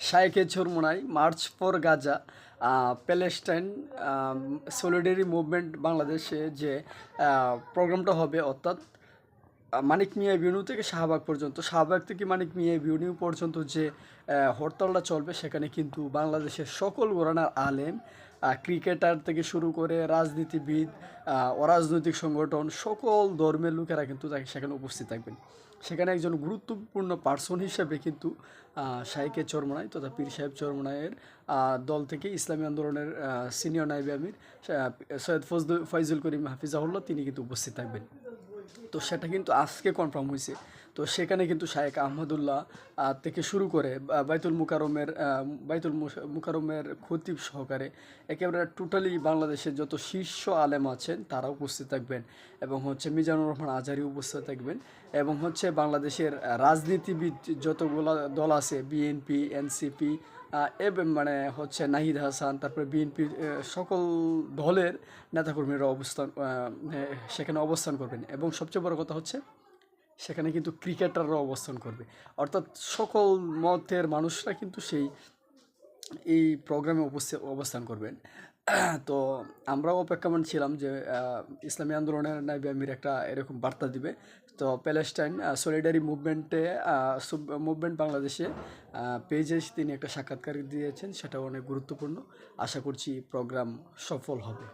শায়েকে Charmonai March for Gaza Palestine solidarity movement বাংলাদেশে যে প্রোগ্রামটা হবে অর্থাৎ মানিক মিয়া এভিনিউ থেকে শাহবাগ পর্যন্ত। শাহবাগ থেকে মানিক মিয়া এভিনিউ পর্যন্ত যে হরতালটা চলবে, সেখানে কিন্তু বাংলাদেশের সকল গোরানার আলেম ক্রিকেটার থেকে শুরু করে রাজনীতিবিদ অরাজনৈতিক সংগঠন, সকল ধর্মের লোকেরা কিন্তু তাকে সেখানে উপস্থিত থাকবেন। সেখানে একজন গুরুত্বপূর্ণ পার্সন হিসেবে কিন্তু শাইকে চরমনাই তথা পীর সাহেব চরমনাইয়ের দল থেকে ইসলামী আন্দোলনের সিনিয়র নাইবে আমির সৈয়দ ফজলুল, ফয়জুল করিম হাফিজাহুল্লাহ তিনি কিন্তু উপস্থিত থাকবেন। তো সেটা কিন্তু আজকে কনফার্ম হয়েছে। তো সেখানে কিন্তু শায়েক আহমদুল্লাহ থেকে শুরু করে বাইতুল মুকারমের বাইতুল মুকারমের খতিব সহকারে একেবারে টোটালি বাংলাদেশের যত শীর্ষ আলেম আছেন তারা উপস্থিত থাকবেন এবং হচ্ছে মিজানুর রহমান আজারি উপস্থিত থাকবেন এবং হচ্ছে বাংলাদেশের রাজনীতিবিদ যতগুলো দল আছে বিএনপি এনসিপি এবং মানে হচ্ছে নাহিদ হাসান, তারপরে বিএনপির সকল দলের নেতাকর্মীরা অবস্থান সেখানে অবস্থান করবেন এবং সবচেয়ে বড় কথা হচ্ছে, সেখানে কিন্তু ক্রিকেটাররা অবস্থান করবে। অর্থাৎ সকল মতের মানুষরা কিন্তু সেই, এই প্রোগ্রামে অবস্থান করবেন। তো আমরাও অপেক্ষমান ছিলাম যে ইসলামী আন্দোলনের নাইবে আমির একটা এরকম বার্তা দিবে। তো প্যালেস্টাইন সলিডারি মুভমেন্টে মুভমেন্ট বাংলাদেশে পেজে তিনি একটা সাক্ষাৎকার দিয়েছেন, সেটাও অনেক গুরুত্বপূর্ণ। আশা করছি প্রোগ্রাম সফল হবে।